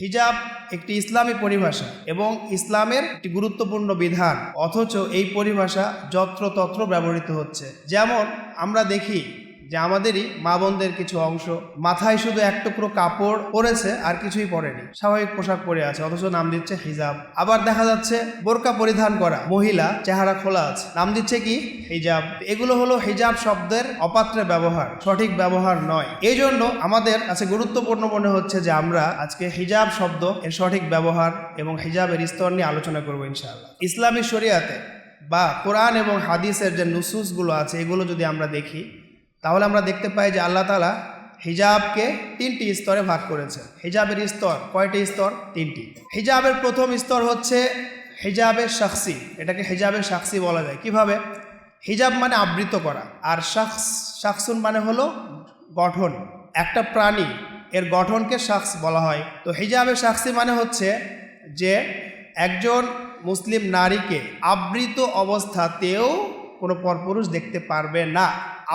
হিজাব একটি ইসলামী পরিভাষা এবং ইসলামের একটি গুরুত্বপূর্ণ বিধান, অথচ এই পরিভাষা যত্রতত্র ব্যবহৃত হচ্ছে। যেমন আমরা দেখি যে আমাদেরই মা বোনদের কিছু অংশ মাথায় শুধু এক টুকরো কাপড় পরেছে আর কিছুই পরেনি। স্বাভাবিক পোশাক পরে আছে, অথচ নাম দিচ্ছে হিজাব। আবার দেখা যাচ্ছে বোরকা পরিধান করা মহিলা চেহারা খোলা আছে। নাম দিচ্ছে কি? হিজাব। এগুলো হলো হিজাব শব্দের অপাত্রে ব্যবহার, সঠিক ব্যবহার নয়। এই জন্য আমাদের কাছে গুরুত্বপূর্ণ মনে হচ্ছে যে আমরা আজকে হিজাব শব্দ এর সঠিক ব্যবহার এবং হিজাবের স্তর নিয়ে আলোচনা করব ইনশাআল্লাহ। ইসলামী শরিয়াতে বা কোরআন এবং হাদিসের যে নুসুসগুলো আছে, এগুলো যদি আমরা দেখি তাহলে আমরা দেখতে পাই যে আল্লাহ তালা হিজাবকে তিনটি স্তরে ভাগ করেছে। হিজাবের স্তর, কয়টি স্তর? তিনটি। হিজাবের প্রথম স্তর হচ্ছে হিজাবের শাকসি এটাকে হিজাবের শাকসি বলা যায়। কীভাবে? হিজাব মানে আবৃত করা। আর শাকস শাকসুন মানে হলো গঠন। একটা প্রাণী, এর গঠনকে শাকস বলা হয়। তো হিজাবের শাকসি মানে হচ্ছে যে একজন মুসলিম নারীকে আবৃত অবস্থাতেও কোনো পরপুরুষ দেখতে পারবে না।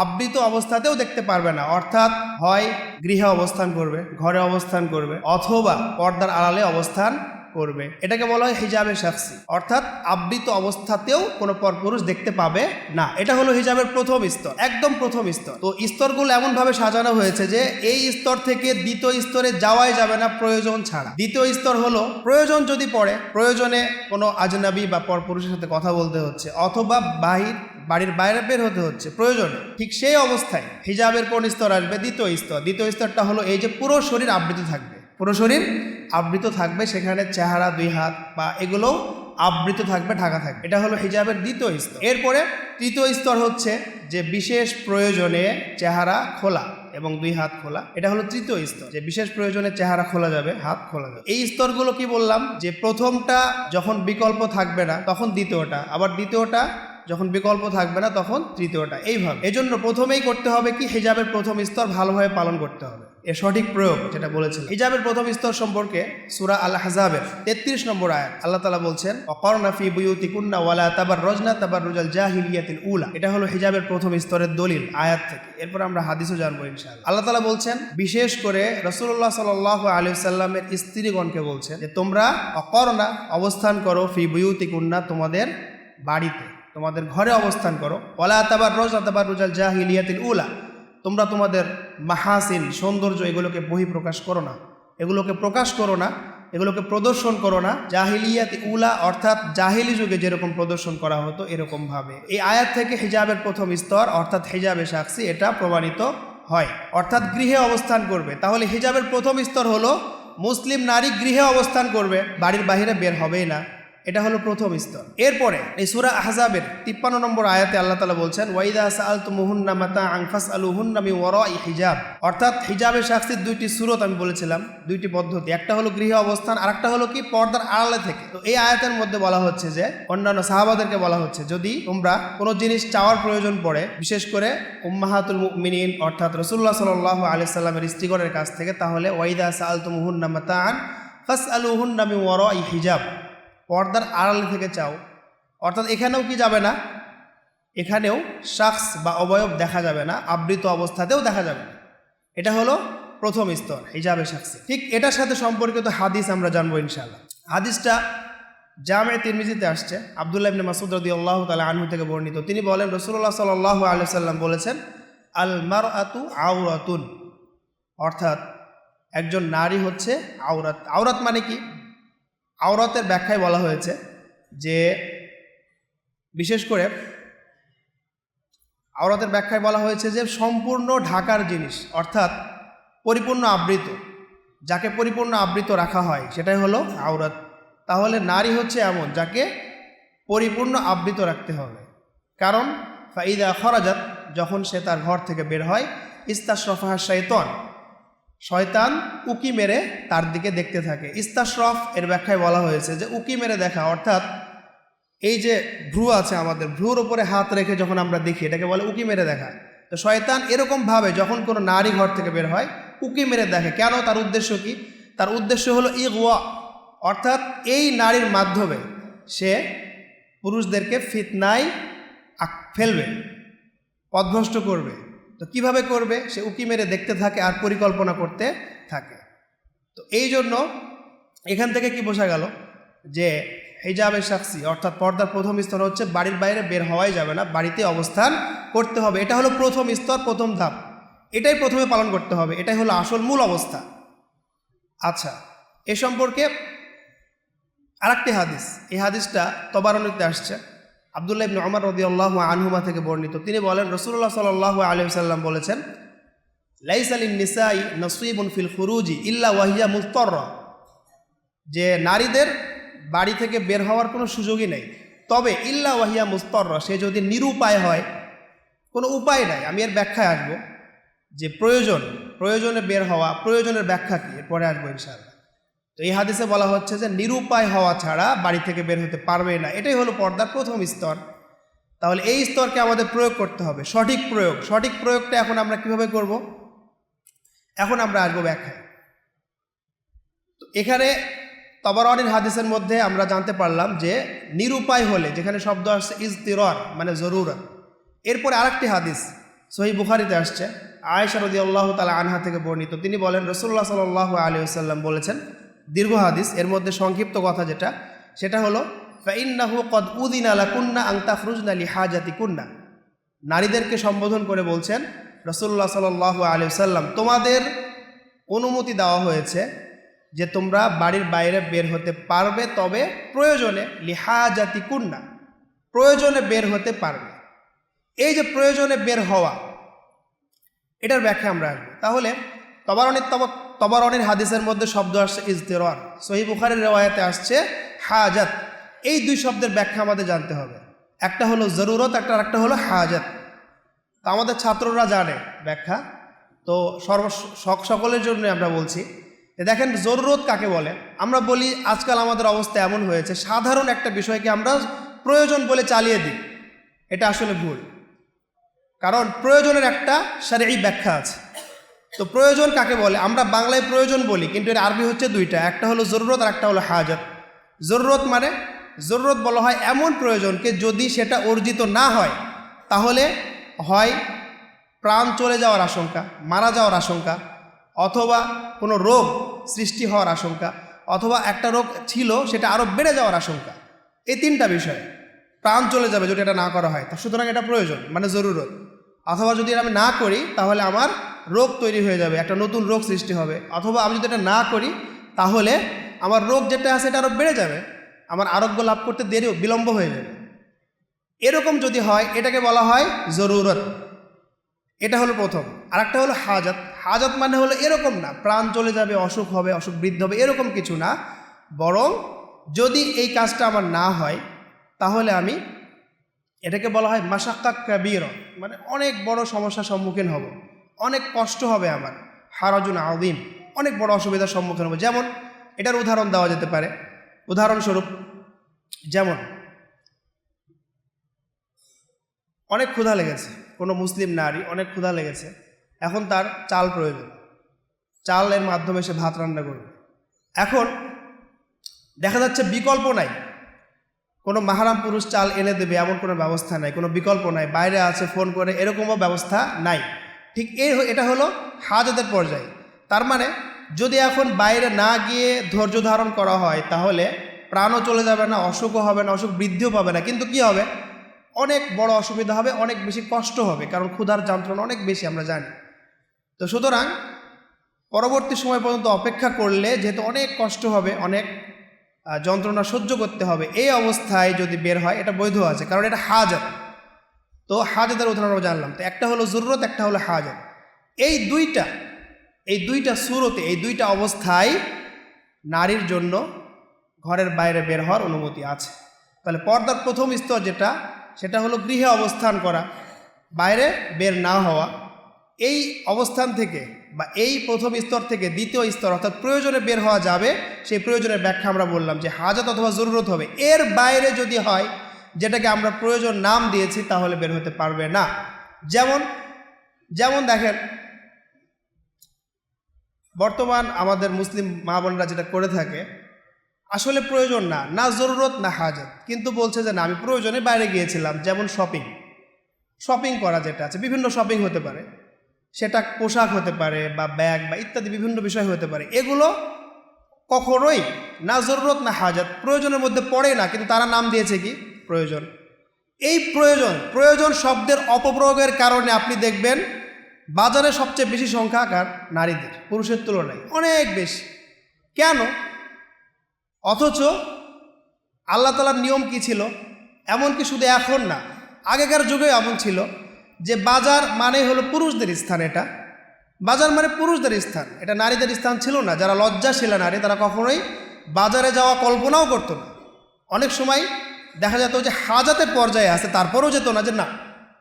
আবৃত অবস্থাতেও দেখতে পারবে না। অর্থাৎ হয় গৃহে অবস্থান করবে, ঘরে অবস্থান করবে, অথবা পর্দার আড়ালে অবস্থান করবে। এটাকে বলা হয় হিজাবের শাকসি অর্থাৎ আবৃত অবস্থাতেও কোনো পরপুরুষ দেখতে পাবে না। এটা হলো হিজাবের প্রথম স্তর, একদম প্রথম স্তর। তো স্তরগুলো এমনভাবে সাজানো হয়েছে যে এই স্তর থেকে দ্বিতীয় স্তরে যাওয়াই যাবে না প্রয়োজন ছাড়া। দ্বিতীয় স্তর হলো প্রয়োজন যদি পড়ে, প্রয়োজনে কোনো আজনাবি বা পরপুরুষের সাথে কথা বলতে হচ্ছে, অথবা বাহির বাড়ির বাইরে বের হতে হচ্ছে, প্রয়োজনে। ঠিক সেই অবস্থায় হিজাবের কোন স্তর আসবে? দ্বিতীয় স্তর। দ্বিতীয় স্তরটা হলো এই যে পুরো শরীর আবৃত থাকবে। পুরো শরীর আবৃত থাকবে, সেখানে চেহারা দুই হাত বা এগুলো আবৃত থাকবে, ঢাকা থাকবে। এটা হলো হিজাবের দ্বিতীয় স্তর। এরপরে তৃতীয় স্তর হচ্ছে যে বিশেষ প্রয়োজনে চেহারা খোলা এবং দুই হাত খোলা। এটা হলো তৃতীয় স্তর। যে বিশেষ প্রয়োজনে চেহারা খোলা যাবে, হাত খোলা যাবে। এই স্তরগুলো কি বললাম? যে প্রথমটা যখন বিকল্প থাকবে না, তখন দ্বিতীয়টা। আবার দ্বিতীয়টা যখন বিকল্প থাকবে না, তখন তৃতীয়টা। এইভাবে। এজন্য প্রথমেই করতে হবে কি, হিজাবের প্রথম স্তর ভালোভাবে পালন করতে হবে। এর সঠিক প্রয়োগ, যেটা বলেছিল হিজাবের প্রথম স্তর সম্পর্কে সুরা আল হাজাবের তেত্রিশ নম্বর আয়াত আল্লাহ তালা বলছেন অকরনা ফি বুয়ুতি কুন্না ওয়ালা তাবার রজনা তাবার রুজাল জাহিলিয়াতিল উলা। এটা হলো হিজাবের প্রথম স্তরের দলিল আয়াত থেকে। এরপর আমরা হাদিসও জানব ইনশাআল্লাহ। আল্লাহ তালা বলছেন, বিশেষ করে রসুল্লাহ সাল আলী সাল্লামের স্ত্রীগণকে বলছেন যে, তোমরা অকরনা অবস্থান করো ফি বুয়ুতি কুন্না তোমাদের বাড়িতে। তোমাদের ঘরে অবস্থান করো। ওলা তাবার রোজ তাবার রোজাল জাহিলিয়াতিল উলা। তোমরা তোমাদের মাহাসিন, সৌন্দর্য এগুলোকে বহিঃপ্রকাশ করো না। এগুলোকে প্রকাশ করো না, এগুলোকে প্রদর্শন করো না। জাহিলিয়াত উলা অর্থাৎ জাহিলি যুগে যেরকম প্রদর্শন করা হতো, এরকমভাবে। এই আয়াত থেকে হিজাবের প্রথম স্তর, অর্থাৎ হিজাবে সাক্ষী এটা প্রমাণিত হয়। অর্থাৎ গৃহে অবস্থান করবে। তাহলে হিজাবের প্রথম স্তর হলো, মুসলিম নারী গৃহে অবস্থান করবে, বাড়ির বাইরে বের হবেই না। এটা হলো প্রথম স্তর। এরপরে এই সুরা আহজাবের তিপ্পান্ন নম্বর আয়াতে আল্লাহ তালা বলছেন, ওয়াইদা সাল তুমুহুন্না মাতা আংফাস আলুহুন্নামি ওর হিজাব। অর্থাৎ হিজাবের শাস্তির দুইটি সুরত আমি বলেছিলাম, দুইটি পদ্ধতি। একটা হলো গৃহ অবস্থান আর একটা হলো কি পর্দার আড়ালে থেকে। তো এই আয়াতের মধ্যে বলা হচ্ছে যে, অন্যান্য সাহাবাদেরকে বলা হচ্ছে, যদি তোমরা কোনো জিনিস চাওয়ার প্রয়োজন পড়ে, বিশেষ করে উম্মাহাতুল মিনিন অর্থাৎ রসুল্লাহ সাল আলি সাল্লামের স্ত্রীগণের কাছ থেকে, তাহলে ওয়াইদা সাল তুমুহুন্না মাতা আন ফাস আলুহুন্নামি ওর হিজাব। পর্দার আড়ালে থেকে চাও। অর্থাৎ এখানেও কি যাবে না? এখানেও শাখস বা অবয়ব দেখা যাবে না, আবৃত অবস্থাতেও দেখা যাবে না। এটা হলো প্রথম স্তর, হিজাবে শাখসি। ঠিক এটার সাথে সম্পর্কিত হাদিস আমরা জানব ইনশাআল্লাহ। হাদিসটা জামে তিরমিজিতে আসছে, আবদুল্লাহ ইবনে মাসুদ রদি আল্লাহ তালা আনহু থেকে বর্ণিত। তিনি বলেন রসুল্লাহ সাল্লাহ আলিয়া সাল্লাম বলেছেন আল মার আতু আউরাতুন অর্থাৎ একজন নারী হচ্ছে আওরাত। আওরাত মানে কি? আওরাতের ব্যাখ্যায় বলা হয়েছে যে, বিশেষ করে আওরাতের ব্যাখ্যায় বলা হয়েছে যে, সম্পূর্ণ ঢাকার জিনিস, অর্থাৎ পরিপূর্ণ আবৃত, যাকে পরিপূর্ণ আবৃত রাখা হয়, সেটাই হলো আওরাত। তাহলে নারী হচ্ছে এমন, যাকে পরিপূর্ণ আবৃত রাখতে হবে। কারণ, ফাইদা খরাজাত, যখন সে তার ঘর থেকে বের হয়, ইস্তাশরফাহ শৈতন শয়তান উকি মেরে তার দিকে দেখতে থাকে। ইস্তাশরফ এর ব্যাখ্যায় বলা হয়েছে যে, উকি মেরে দেখা, অর্থাৎ এই যে ভ্রু আছে আমাদের, ভ্রুর ওপরে হাত রেখে যখন আমরা দেখি, এটাকে বলে উকি মেরে দেখা। তো শয়তান এরকমভাবে যখন কোনো নারী ঘর থেকে বের হয়, উকি মেরে দেখে। কেন? তার উদ্দেশ্য কি? তার উদ্দেশ্য হলো ইগওয়া। অর্থাৎ এই নারীর মাধ্যমে সে পুরুষদেরকে ফিতনায় ফেলবে, পদভ্রষ্ট করবে। তো কীভাবে করবে? সে উকি মেরে দেখতে থাকে আর পরিকল্পনা করতে থাকে। তো এই জন্য এখান থেকে কি বোঝা গেল? যে হিজাবের সাক্ষী অর্থাৎ পর্দার প্রথম স্তর হচ্ছে বাড়ির বাইরে বের হওয়াই যাবে না, বাড়িতে অবস্থান করতে হবে। এটা হলো প্রথম স্তর, প্রথম ধাপ। এটাই প্রথমে পালন করতে হবে। এটাই হলো আসল মূল অবস্থা। আচ্ছা এ সম্পর্কে আরেকটি হাদিস। এই হাদিসটা তবারণিতে আসছে। আবদুল্লাহ ইবনে ওমর রাদিয়াল্লাহু আনহুমা থেকে বর্ণিত। তিনি বলেন, রাসূলুল্লাহ সাল্লাল্লাহু আলাইহি সাল্লাম বলেছেন, লাইসা লিন নিসাই নসিবুন ফিল খুরুজি ইল্লা ওয়াহিয়া মুস্তাররা যে নারীদের বাড়ি থেকে বের হওয়ার কোনো সুযোগই নেই। তবে ইল্লা ওয়াহিয়া মুস্তাররা সে যদি নিরুপায় হয়, কোনো উপায় নাই। আমি এর ব্যাখ্যায় আসব যে প্রয়োজন, প্রয়োজনে বের হওয়া, প্রয়োজনের ব্যাখ্যা কি? এরপরে আসব ইনশাআল্লাহ। তো এই হাদিসে বলা হচ্ছে যে নিরুপায় হওয়া ছাড়া বাড়ি থেকে বের হতে পারবে না। এটাই হলো পর্দার প্রথম স্তর। তাহলে এই স্তরকে আমাদের প্রয়োগ করতে হবে। সঠিক প্রয়োগ। সঠিক প্রয়োগটা এখন আমরা কীভাবে করব? এখন আমরা আসব ব্যাখ্যায়। তো এখানে তবরানির হাদিসের মধ্যে আমরা জানতে পারলাম যে নিরুপায় হলে, যেখানে শব্দ আসছে ইজতিরর মানে জরুরত এরপরে আরেকটি হাদিস সহি বুখারিতে আসছে। আয়েশা রদি আল্লাহ তালা আনহা থেকে বর্ণিত। তিনি বলেন রসুল্লাহ সাল আলী আসাল্লাম বলেছেন দীর্ঘ হাদিস, এর মধ্যে সংক্ষিপ্ত কথা যেটা, সেটা হলো, ফাইন্নাহু কদ উদিন আলা কুন্না আংতা ফরুজনা লি হাজাতি কুন্না নারীদেরকে সম্বোধন করে বলছেন রসুল্লাহ সাল আলী সাল্লাম তোমাদের অনুমতি দেওয়া হয়েছে যে তোমরা বাড়ির বাইরে বের হতে পারবে, তবে প্রয়োজনে লিহাজাতি কুন্না প্রয়োজনে বের হতে পারবে। এই যে প্রয়োজনে বের হওয়া, এটার ব্যাখ্যা আমরা তাহলে তবারণের তব তবারণের হাদিসের মধ্যে শব্দ আসছে ইজতেরর। সহি বুখারের রেওয়ায়তে আসছে হাজাত। এই দুই শব্দের ব্যাখ্যা আমাদের জানতে হবে। একটা হলো জরুরত, একটা একটা হলো হাজাত। তা আমাদের ছাত্ররা জানে ব্যাখ্যা। তো সর্ব, সক- সকলের জন্য আমরা বলছি দেখেন জরুরত কাকে বলে? আমরা বলি আজকাল আমাদের অবস্থা এমন হয়েছে, সাধারণ একটা বিষয়কে আমরা প্রয়োজন বলে চালিয়ে দিই। এটা আসলে ভুল। কারণ প্রয়োজনের একটা শারীরিক ব্যাখ্যা আছে। তো প্রয়োজন কাকে বলে? আমরা বাংলায় প্রয়োজন বলি, কিন্তু এর আরবি হচ্ছে দুইটা। একটা হলো জরুরত, আর একটা হলো হাজত। জরুরত মানে জরুরত বলা হয় এমন প্রয়োজনকে যদি সেটা অর্জিত না হয়, তাহলে হয় প্রাণ চলে যাওয়ার আশঙ্কা, মারা যাওয়ার আশঙ্কা, অথবা কোনো রোগ সৃষ্টি হওয়ার আশঙ্কা, অথবা একটা রোগ ছিল, সেটা আরও বেড়ে যাওয়ার আশঙ্কা। এই তিনটা বিষয় প্রাণ চলে যাবে যদি এটা না করা হয়। তা সুতরাং এটা প্রয়োজন মানে জরুরত। অথবা যদি আমি না করি, তাহলে আমার রোগ তৈরি হয়ে যাবে, একটা নতুন রোগ সৃষ্টি হবে। অথবা আমি যদি এটা না করি, তাহলে আমার রোগ যেটা আছে এটা আরও বেড়ে যাবে, আমার আরোগ্য লাভ করতে দেরিও, বিলম্ব হয়ে যাবে। এরকম যদি হয়, এটাকে বলা হয় জরুরত। এটা হলো প্রথম। আর একটা হলো হাজত। হাজত মানে হলো এরকম না, প্রাণ চলে যাবে, অসুখ হবে, অসুখ বৃদ্ধি হবে, এরকম কিছু না। বরং যদি এই কাজটা আমার না হয়, তাহলে আমি এটাকে বলা হয় মাসাক্কা কাবির মানে অনেক বড় সমস্যার সম্মুখীন হব। অনেক কষ্ট হবে আমার। হারাজুন আদিম অনেক বড় অসুবিধার সম্মুখীন হবে। যেমন, এটার উদাহরণ দেওয়া যেতে পারে। উদাহরণস্বরূপ, যেমন, অনেক ক্ষুধা লেগেছে। কোনো মুসলিম নারী অনেক ক্ষুধা লেগেছে। এখন তার চাল প্রয়োজন। চালের মাধ্যমে সে ভাত রান্না করবে। এখন দেখা যাচ্ছে বিকল্প নাই। কোনো মাহারাম পুরুষ চাল এনে দেবে এমন কোনো ব্যবস্থা নাই। কোনো বিকল্প নাই। বাইরে আছে, ফোন করে এরকমও ব্যবস্থা নাই। ঠিক হ- এটা হলো হাজতের পর্যায়ে। তার মানে যদি এখন বাইরে না গিয়ে ধৈর্য ধারণ করা হয়, তাহলে প্রাণও চলে যাবে না, অসুখও হবে না, অসুখ বৃদ্ধিও পাবে না। কিন্তু কি হবে? অনেক বড় অসুবিধা হবে, অনেক বেশি কষ্ট হবে, কারণ ক্ষুধার যন্ত্রণা অনেক বেশি, আমরা জানি। তো সুতরাং, পরবর্তী সময় পর্যন্ত অপেক্ষা করলে যেহেতু অনেক কষ্ট হবে, অনেক যন্ত্রণা সহ্য করতে হবে, এই অবস্থায় যদি বের হয়, এটা বৈধ আছে, কারণ এটা হাজাত তো হাজাতের উদাহরণ আমরা জানলাম। তো একটা হলো জরুরত, একটা হলো হাজাত। এই দুইটা এই দুইটা সুরতে, এই দুইটা অবস্থায় নারীর জন্য ঘরের বাইরে বের হওয়ার অনুমতি আছে। তাহলে পর্দার প্রথম স্তর যেটা, সেটা হলো গৃহে অবস্থান করা, বাইরে বের না হওয়া। এই অবস্থান থেকে বা এই প্রথম স্তর থেকে দ্বিতীয় স্তর অর্থাৎ প্রয়োজনে বের হওয়া যাবে, সেই প্রয়োজনের ব্যাখ্যা আমরা বললাম যে হাজত অথবা জরুরত হবে। এর বাইরে যদি হয় যেটাকে আমরা প্রয়োজন নাম দিয়েছি তাহলে বের হতে পারবে না। যেমন যেমন দেখেন, বর্তমান আমাদের মুসলিম মা বোনরা যেটা করে থাকে, আসলে প্রয়োজন না না জরুরত, না হাজত। কিন্তু বলছে যে না, আমি প্রয়োজনে বাইরে গিয়েছিলাম, যেমন শপিং শপিং করা যেটা আছে, বিভিন্ন শপিং হতে পারে। সেটা পোশাক হতে পারে বা ব্যাগ বা ইত্যাদি বিভিন্ন বিষয় হতে পারে। এগুলো কখনোই না জরুরত, না হাজাত প্রয়োজনের মধ্যে পড়ে না, কিন্তু তারা নাম দিয়েছে কি? প্রয়োজন। এই প্রয়োজন প্রয়োজন শব্দের অপপ্রয়োগের কারণে আপনি দেখবেন বাজারে সবচেয়ে বেশি সংখ্যা কার নারীদের, পুরুষের তুলনায় অনেক বেশি। কেন? অথচ আল্লাহ তালার নিয়ম কি ছিল? এমনকি শুধু এখন না, আগেকার যুগে এমন ছিল যে বাজার মানে হলো পুরুষদের স্থান এটা। বাজার মানে পুরুষদের স্থান, এটা নারীদের স্থান ছিল না। যারা লজ্জাশীল নারী, তারা কখনোই বাজারে যাওয়া কল্পনাও করতো না। অনেক সময় দেখা যেত যে হাজাতের পর্যায়ে আছে, তারপরেও যেত না যে না,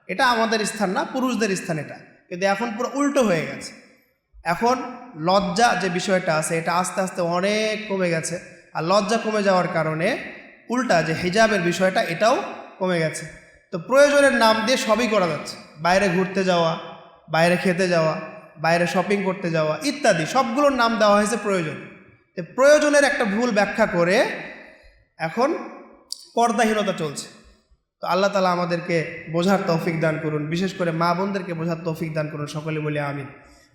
এটা আমাদের স্থান না, পুরুষদের স্থান এটা। কিন্তু এখন পুরো উল্টো হয়ে গেছে। এখন লজ্জা যে বিষয়টা আছে, এটা আস্তে আস্তে অনেক কমে গেছে। আর লজ্জা কমে যাওয়ার কারণে উল্টা যে হিজাবের বিষয়টা, এটাও কমে গেছে। তো প্রয়োজনের নাম দিয়ে সবই করা যাচ্ছে। বাইরে ঘুরতে যাওয়া, বাইরে খেতে যাওয়া, বাইরে শপিং করতে যাওয়া, ইত্যাদি। সবগুলোর নাম দেওয়া হয়েছে প্রয়োজন। প্রয়োজনের একটা ভুল ব্যাখ্যা করে এখন পর্দাহীনতা চলছে। তো আল্লাহ তালা আমাদেরকে বোঝার তৌফিক দান করুন, বিশেষ করে মা বোনদেরকে বোঝার তৌফিক দান করুন, সকলে বলে আমিন।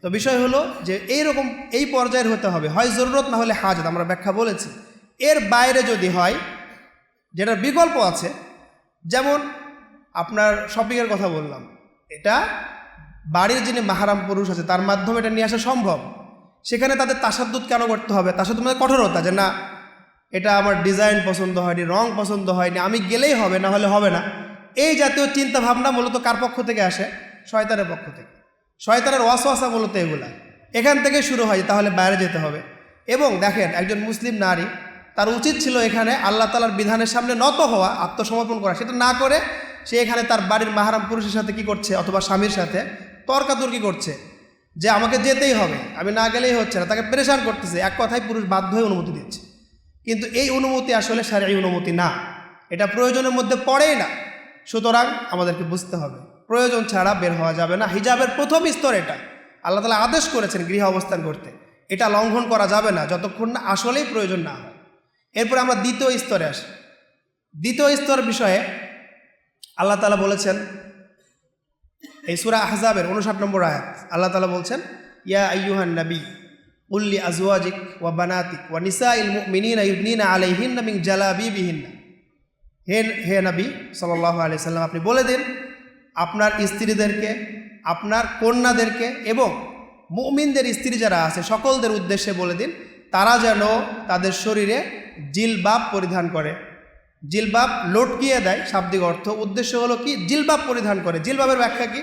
তো বিষয় হলো যে এই রকম এই পর্যায়ের হতে হবে, হয় জরুরত না হলে হাজত, আমরা ব্যাখ্যা বলেছি। এর বাইরে যদি হয়, যেটার বিকল্প আছে, যেমন আপনার শপিংয়ের কথা বললাম, এটা বাড়ির যিনি মাহারাম পুরুষ আছে, তার মাধ্যমে এটা নিয়ে আসা সম্ভব। সেখানে তাদের তাসাদ্দুত কেন করতে হবে? তাসাদ্দুত মানে কঠোরতা যে না এটা আমার ডিজাইন পছন্দ হয়নি, রং পছন্দ হয়নি, আমি গেলেই হবে, না হলে হবে না। এই জাতীয় চিন্তা ভাবনা মূলত কার পক্ষ থেকে আসে? শয়তানের পক্ষ থেকে। শয়তানের ওয়াসওয়াসা মূলত এগুলা। এখান থেকে শুরু হয়, তাহলে বাইরে যেতে হবে। এবং দেখেন, একজন মুসলিম নারী, তার উচিত ছিল এখানে আল্লাহ তালার বিধানের সামনে নত হওয়া, আত্মসমর্পণ করা। সেটা না করে সে এখানে তার বাড়ির মাহারাম পুরুষের সাথে কি করছে, অথবা স্বামীর সাথে তর্কাতর্কি করছে, যে আমাকে যেতেই হবে, আমি না গেলেই হচ্ছে না, তাকে পরেশান করতেছে। এক কথায় পুরুষ বাধ্য হয়ে অনুমতি দিচ্ছে। কিন্তু এই অনুমতি আসলে সারি অনুমতি না। এটা প্রয়োজনের মধ্যে পড়েই না। সুতরাং আমাদেরকে বুঝতে হবে। প্রয়োজন ছাড়া বের হওয়া যাবে না। হিজাবের প্রথম স্তর এটা। আল্লাহ তালা আদেশ করেছেন গৃহ অবস্থান করতে। এটা লঙ্ঘন করা যাবে না। যতক্ষণ না আসলেই প্রয়োজন না হয়। এরপরে আমরা দ্বিতীয় স্তরে আসি। দ্বিতীয় স্তর বিষয়ে আল্লাহ তালা বলেছেন, এই সুরা আহজাবের উনষাট নম্বর আয়াত, আল্লাহ তালা বলছেন, ইয়া আইয়ুহান নবী উল্লি আজওয়াজিক ওয়া বানাতিক ওয়া নিসা ইল মুমিনিনা ইউদনিনা আলাইহিন্না মিন জালাবিবিহিন্না হে হে নবী সাল্লাল্লাহু আলাইহি সাল্লাম, আপনি বলে দিন, আপনার স্ত্রীদেরকে, আপনার কন্যাদেরকে এবং মুমিনদের স্ত্রী যারা আছে, সকলদের উদ্দেশ্যে বলে দিন, তারা যেন তাদের শরীরে জিলবাব পরিধান করে। জিলবাব লটকিয়ে দেয়, শাব্দিক অর্থ। উদ্দেশ্য হলো কি? জিলবাব পরিধান করে। জিলবাবের ব্যাখ্যা কি?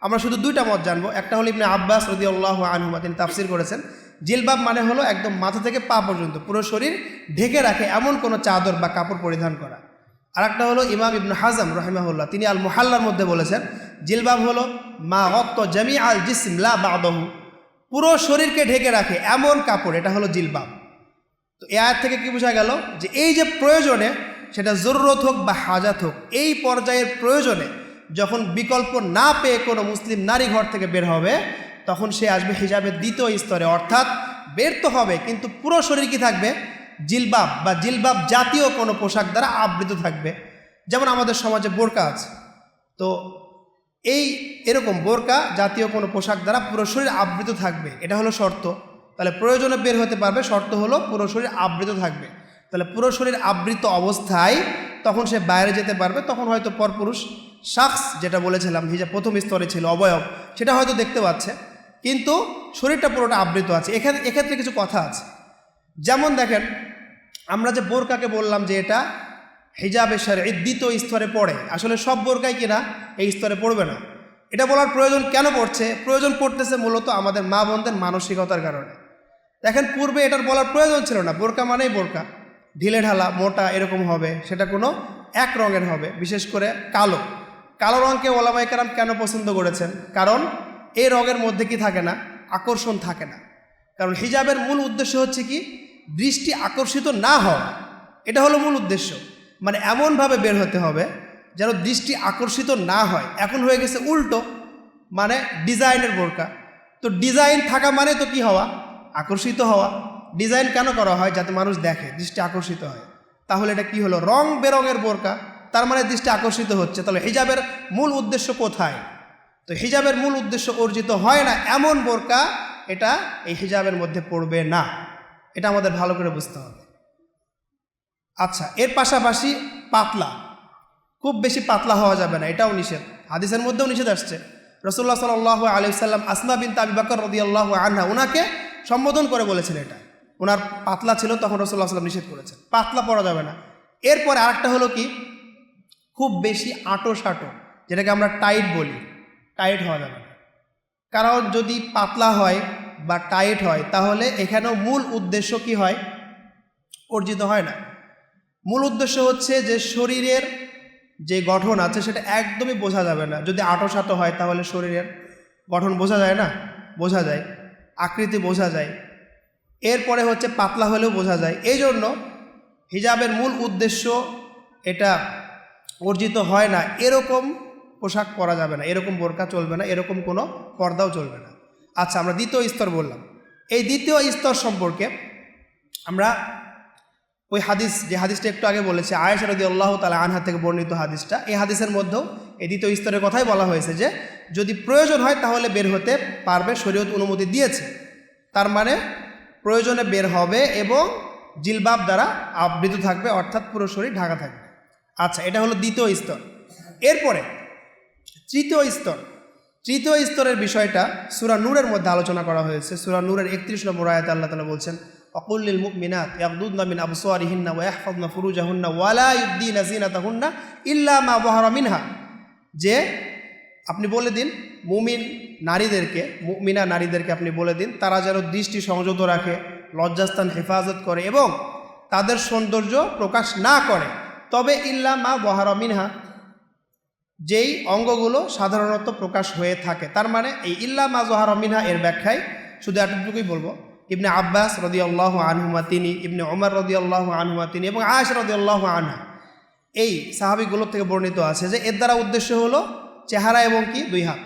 আমরা শুধু দুইটা মত জানব। একটা হলো ইবনে আব্বাস রদি আল্লাহ আনহুমা, তিনি তাফসির করেছেন। জিলবাব মানে হলো একদম মাথা থেকে পা পর্যন্ত পুরো শরীর ঢেকে রাখে এমন কোনো চাদর বা কাপড় পরিধান করা। আর একটা হলো ইমাম ইবনু হাজাম রহিমাহুল্লাহ, তিনি আল মুহাল্লার মধ্যে বলেছেন, জিলবাব হলো মা অত্ত জামি আল জিসিম লা বাদহু, পুরো শরীরকে ঢেকে রাখে এমন কাপড়, এটা হলো জিলবাব। তো এ আয়াত থেকে কি বোঝা গেল যে এই যে প্রয়োজনে সেটা জরুরত হোক বা হাজাত হোক, এই পর্যায়ের প্রয়োজনে যখন বিকল্প না পেয়ে কোনো মুসলিম নারী ঘর থেকে বের হবে তখন সে আসবে হিজাবের দ্বিতীয় স্তরে, অর্থাৎ বের তো হবে, কিন্তু পুরো শরীর কি থাকবে? জিলবাব, বা জিলবাব জাতীয় কোনো পোশাক দ্বারা আবৃত থাকবে। যেমন আমাদের সমাজে বোরকা আছে। তো এই এরকম বোরকা জাতীয় কোনো পোশাক দ্বারা পুরো শরীর আবৃত থাকবে। এটা হলো শর্ত। তাহলে প্রয়োজনে বের হতে পারবে, শর্ত হলো পুরো শরীর আবৃত থাকবে। তাহলে পুরো শরীর আবৃত অবস্থায় তখন সে বাইরে যেতে পারবে, তখন হয়তো পরপুরুষ, শাখস, যেটা বলেছিলাম হিজা প্রথম স্তরে ছিল, অবয়ব, সেটা হয়তো দেখতে পাচ্ছে। কিন্তু শরীরটা পুরোটা আবৃত আছে। এখানে এক্ষেত্রে কিছু কথা আছে। যেমন দেখেন, আমরা যে বোরকাকে বললাম যে এটা হিজাবের সারে এই দ্বিতীয় স্তরে পড়ে। আসলে সব বোরকাই কিনা এই স্তরে পড়বে না। এটা বলার প্রয়োজন কেন পড়ছে? প্রয়োজন পড়তেছে মূলত আমাদের মা বোনদের মানসিকতার কারণে। দেখেন, পূর্বে এটার বলার প্রয়োজন ছিল না। বোরকা মানেই বোরকা। ঢিলে ঢালা, মোটা এরকম হবে। সেটা কোনো এক রঙের হবে। বিশেষ করে কালো। কালো রঙকে ওলামাইকারাম কেন পছন্দ করেছেন? কারণ এই রঙের মধ্যে কি থাকে না? আকর্ষণ থাকে না। কারণ হিজাবের মূল উদ্দেশ্য হচ্ছে কি? দৃষ্টি আকর্ষিত না হওয়া। এটা হলো মূল উদ্দেশ্য। মানে এমনভাবে বের হতে হবে যেন দৃষ্টি আকর্ষিত না হয়। এখন হয়ে গেছে উল্টো মানে ডিজাইনের বোরকা। তো ডিজাইন থাকা মানে তো কি হওয়া? আকর্ষিত হওয়া। ডিজাইন কেন করা হয়? যাতে মানুষ দেখে, দৃষ্টি আকর্ষিত হয়। তাহলে এটা কি হলো? রং বেরঙের বোরকা। তার মানে দৃষ্টি আকর্ষিত হচ্ছে। তাহলে হিজাবের মূল উদ্দেশ্য কোথায়? তো হিজাবের মূল উদ্দেশ্য অর্জিত হয় না, এমন বোরকা এটা এই হিজাবের মধ্যে পড়বে না। এটা আমাদের ভালো করে বুঝতে হবে। আচ্ছা এর পাশাপাশি পাতলা। খুব বেশি পাতলা হওয়া যাবে না, এটাও নিষেধ। হাদিসের মধ্যেও নিষেধ আসছে। রসুল্লাহ সাল্লাহ আলি সাল্লাম আসমা বিন তাবি বাকর রদি আল্লাহ আনহা ওনাকে সম্বোধন করে বলেছেন এটা। ওনার পাতলা ছিল, তখন রসুল্লাহ সাল্লাম নিষেধ করেছেন। পাতলা পরা যাবে না। এরপর আরেকটা হলো কি? খুব বেশি আঁটো সাঁটো যেটাকে আমরা টাইট বলি। টাইট হওয়া যাবে কারণ যদি পাতলা হয় বা টাইট হয়, তাহলে এখানেও মূল উদ্দেশ্য কি হয়? অর্জিত হয় না। মূল উদ্দেশ্য হচ্ছে যে শরীরের যে গঠন আছে, সেটা একদমই বোঝা যাবে না। যদি আটো সাটো হয়, তাহলে শরীরের গঠন বোঝা যায় না? বোঝা যায়। আকৃতি বোঝা যায়। এরপরে হচ্ছে পাতলা হলেও বোঝা যায়। এই জন্য হিজাবের মূল উদ্দেশ্য এটা অর্জিত হয় না। এরকম পোশাক পরা যাবে না, এরকম বোরকা চলবে না, এরকম কোনো পর্দাও চলবে না। আচ্ছা আমরা দ্বিতীয় স্তর বললাম। এই দ্বিতীয় স্তর সম্পর্কে আমরা ওই হাদিস, যে হাদিসটা একটু আগে বলেছে, আয়েশা রদি আল্লাহ তালা আনহা থেকে বর্ণিত হাদিসটা, এই হাদিসের মধ্যেও এই দ্বিতীয় স্তরের কথাই বলা হয়েছে যে, যদি প্রয়োজন হয় তাহলে বের হতে পারবে, শরীয়ত অনুমতি দিয়েছে। তার মানে প্রয়োজনে বের হবে এবং জিলবাব দ্বারা আবৃত থাকবে, অর্থাৎ পুরো শরীর ঢাকা থাকবে। আচ্ছা এটা হলো দ্বিতীয় স্তর। এরপরে তৃতীয় স্তর। তৃতীয় স্তরের বিষয়টা সুরা নূরের মধ্যে আলোচনা করা হয়েছে। সুরা নূরের একত্রিশ নম্বর আয়াতে আল্লাহ তালা বলছেন অকুল্লিল মুকমিনাত ইয়াকদুদনা মিন আবসারিহিন্না ওয়া ইয়াহফাযনা ফুরুজাহুন্না ওয়া লা ইউদ্দিনা যিনাতাহুন্না ইল্লা মা যাহারা মিনহা। যে আপনি বলে দিন, মুমিন নারীদেরকে, মুমিনা নারীদেরকে আপনি বলে দিন, তারা যেন দৃষ্টি সংযত রাখে, লজ্জাস্থান হেফাজত করে এবং তাদের সৌন্দর্য প্রকাশ না করে। তবে ইল্লা মা বহারা মিনহা যেই অঙ্গগুলো সাধারণত প্রকাশ হয়ে থাকে। তার মানে এই ইল্লা মা জহার মিনহা এর ব্যাখ্যায় শুধু এতটুকুই বলব। ইবনে আব্বাস রদি আল্লাহ আনহুমা, তিনি ইবনে ওমর রদি আল্লাহ আনহুমা, তিনি এবং আয়েশ রদি আল্লাহ আনহা। এই সাহাবিগুলো থেকে বর্ণিত আছে যে এর দ্বারা উদ্দেশ্য হলো চেহারা এবং কি? দুই হাত।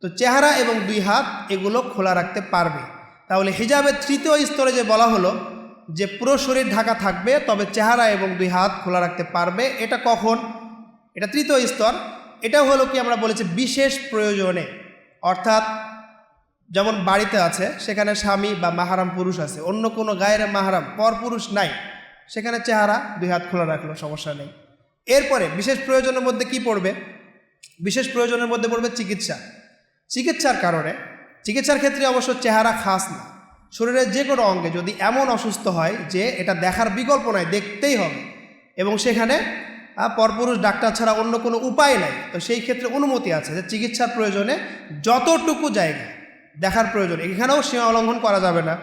তো চেহারা এবং দুই হাত এগুলো খোলা রাখতে পারবে। তাহলে হিজাবের তৃতীয় স্তরে যে বলা হলো যে পুরো শরীর ঢাকা থাকবে, তবে চেহারা এবং দুই হাত খোলা রাখতে পারবে। এটা কখন? এটা তৃতীয় স্তর। এটাও হলো কি আমরা বলেছি বিশেষ প্রয়োজনে। অর্থাৎ যেমন বাড়িতে আছে, সেখানে স্বামী বা মাহারাম পুরুষ আছে, অন্য কোনো গায়ের মাহারাম পর পুরুষ নাই, সেখানে চেহারা দুই হাত খোলা রাখল, সমস্যা নেই। এরপরে বিশেষ প্রয়োজনের মধ্যে কি পড়বে? বিশেষ প্রয়োজনের মধ্যে পড়বে চিকিৎসা। চিকিৎসার কারণে, চিকিৎসার ক্ষেত্রে অবশ্য চেহারা খাস না। শরীরের যে কোনো অঙ্গে যদি এমন অসুস্থ হয় যে এটা দেখার বিকল্প নয় দেখতেই হবে। এবং সেখানে পরপুরুষ, ডাক্তার ছাড়া অন্য কোনো উপায় নাই। তো সেই ক্ষেত্রে অনুমতি আছে যে চিকিৎসার প্রয়োজনে যতটুকু জায়গা দেখার প্রয়োজন, এখানেও সীমা উল্লঙ্ঘন করা যাবে না।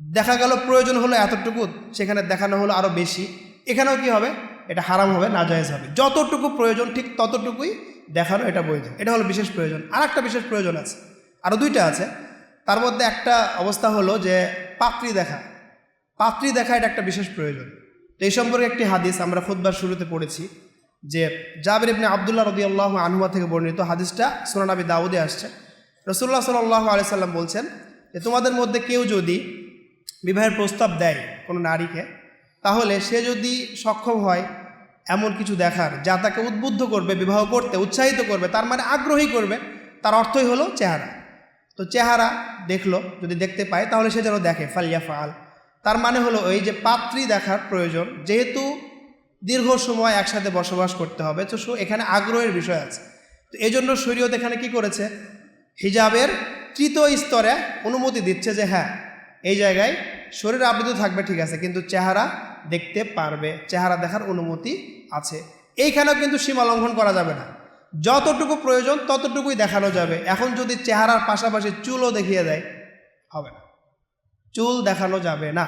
দেখা গেল প্রয়োজন হলো এতটুকু, সেখানে দেখানো হলো আরও বেশি। এখানেও কি হবে? এটা হারাম হবে, নাজায়েজ হবে। যতটুকু প্রয়োজন, ঠিক ততটুকুই দেখানো এটা বৈধ। এটা হলো বিশেষ প্রয়োজন। আর একটা বিশেষ প্রয়োজন আছে। আরও দুইটা আছে। তার মধ্যে একটা অবস্থা হলো যে পাত্রী দেখা। পাত্রী দেখা এটা একটা বিশেষ প্রয়োজন। তো এই সম্পর্কে একটি হাদিস আমরা খুদ্বার শুরুতে পড়েছি যে জাবির ইবনে আবদুল্লাহ রদি আল্লাহ আনহুয়া থেকে বর্ণিত হাদিসটা সোনানাবি দাউদে আসছে। রসুল্লাহ সাল্লাহ আলিয়াল্লাম বলছেন যে তোমাদের মধ্যে কেউ যদি বিবাহের প্রস্তাব দেয় কোনো নারীকে, তাহলে সে যদি সক্ষম হয় এমন কিছু দেখার যা তাকে উদ্বুদ্ধ করবে, বিবাহ করতে উৎসাহিত করবে, তার মানে আগ্রহী করবে, তার অর্থই হলো চেহারা। তো চেহারা দেখল, যদি দেখতে পায়, তাহলে সে যেন দেখে ফালিয়া ফাল তার মানে হলো ওই যে পাত্রী দেখার প্রয়োজন, যেহেতু দীর্ঘ সময় একসাথে বসবাস করতে হবে, তো এখানে আগ্রহের বিষয় আছে। তো এই জন্য শরীয়ত এখানে কি করেছে? হিজাবের তৃতীয় স্তরে অনুমতি দিচ্ছে যে হ্যাঁ এই জায়গায় শরীর আবৃত থাকবে ঠিক আছে, কিন্তু চেহারা দেখতে পারবে, চেহারা দেখার অনুমতি আছে। এইখানেও কিন্তু সীমা লঙ্ঘন করা যাবে না। যতটুকু প্রয়োজন ততটুকুই দেখানো যাবে। এখন যদি চেহারার পাশাপাশি চুলও দেখিয়ে দেয়, হবে না। চুল দেখানো যাবে না।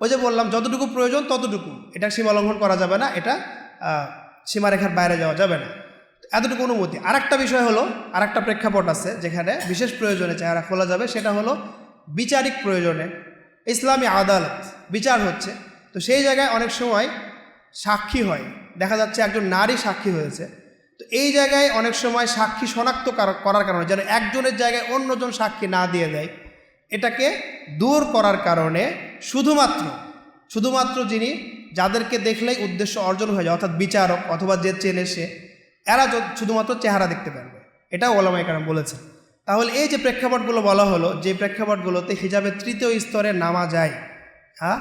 ওই যে বললাম, যতটুকু প্রয়োজন ততটুকু। এটা সীমা লঙ্ঘন করা যাবে না, এটা সীমারেখার বাইরে যাওয়া যাবে না। এতটুকু অনুমতি। আরেকটা বিষয় হলো, আরেকটা প্রেক্ষাপট আছে যেখানে বিশেষ প্রয়োজনে চেহারা খোলা যাবে, সেটা হলো বিচারিক প্রয়োজনে ইসলামী আদালত, বিচার হচ্ছে। তো সেই জায়গায় অনেক সময় সাক্ষী হয়। দেখা যাচ্ছে একজন নারী সাক্ষী হয়েছে। তো এই জায়গায় অনেক সময় সাক্ষী শনাক্ত করা- করার কারণে, যেন একজনের জায়গায় অন্যজন সাক্ষী না দিয়ে দেয়। এটাকে দূর করার কারণে শুধুমাত্র শুধুমাত্র যিনি যাদেরকে দেখলেই উদ্দেশ্য অর্জন হয়ে যায়, অর্থাৎ বিচারক অথবা যে চেনে সে, এরা শুধুমাত্র চেহারা দেখতে পারবে। এটাও ওলামাই কারণ বলেছে তাহলে এই যে প্রেক্ষাপটগুলো বলা হলো, যে প্রেক্ষাপটগুলোতে হিজাবের তৃতীয় স্তরে নামা যায় হ্যাঁ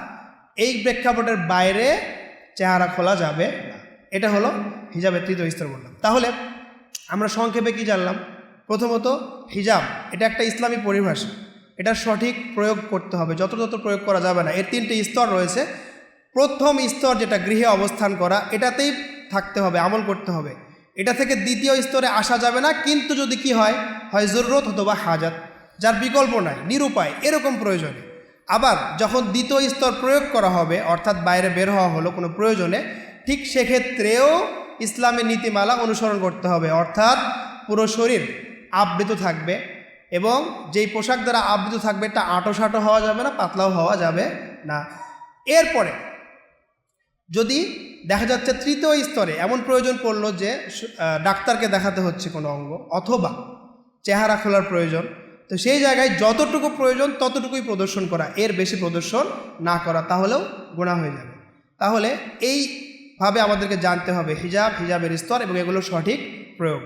এই প্রেক্ষাপটের বাইরে চেহারা খোলা যাবে না। এটা হলো হিজাবের তৃতীয় স্তর বললাম। তাহলে আমরা সংক্ষেপে কি জানলাম? প্রথমত হিজাব, এটা একটা ইসলামী পরিভাষা। এটার সঠিক প্রয়োগ করতে হবে, যত যত প্রয়োগ করা যাবে না। এর তিনটে স্তর রয়েছে। প্রথম স্তর যেটা গৃহে অবস্থান করা, এটাতেই থাকতে হবে, আমল করতে হবে। এটা থেকে দ্বিতীয় স্তরে আসা যাবে না, কিন্তু যদি কি হয় হয় জরুরত অথবা হাজাত, যার বিকল্প নাই, নিরুপায়, এরকম প্রয়োজনে। আবার যখন দ্বিতীয় স্তর প্রয়োগ করা হবে, অর্থাৎ বাইরে বের হওয়া হলো কোনো প্রয়োজনে, ঠিক সেক্ষেত্রেও ইসলামের নীতিমালা অনুসরণ করতে হবে, অর্থাৎ পুরো শরীর আবৃত থাকবে এবং যেই পোশাক দ্বারা আবৃত থাকবে তা আঁটো সাঁটো হওয়া যাবে না, পাতলাও হওয়া যাবে না। এরপরে, যদি দেখা যাচ্ছে তৃতীয় স্তরে এমন প্রয়োজন পড়ল যে ডাক্তারকে দেখাতে হচ্ছে কোনো অঙ্গ, অথবা চেহারা খোলার প্রয়োজন, তো সেই জায়গায় যতটুকু প্রয়োজন ততটুকুই প্রদর্শন করা, এর বেশি প্রদর্শন না করা, তাহলেও গোনা হয়ে যাবে। তাহলে এইভাবে আমাদেরকে জানতে হবে, হিজাব, হিজাবের স্তর এবং এগুলোর সঠিক প্রয়োগ।